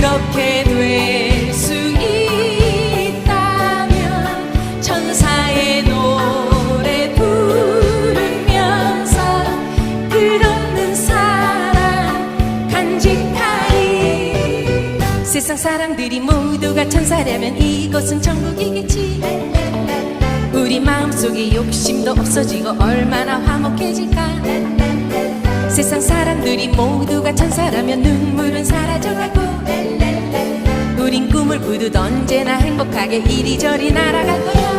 그렇게 돼. 세상 사람들이 모두가 천사라면 이곳은 천국이겠지 우리 마음속에 욕심도 없어지고 얼마나 화목해질까 세상 사람들이 모두가 천사라면 눈물은 사라져가고 모두 언제나 행복하게 이리저리 날아갈 거야.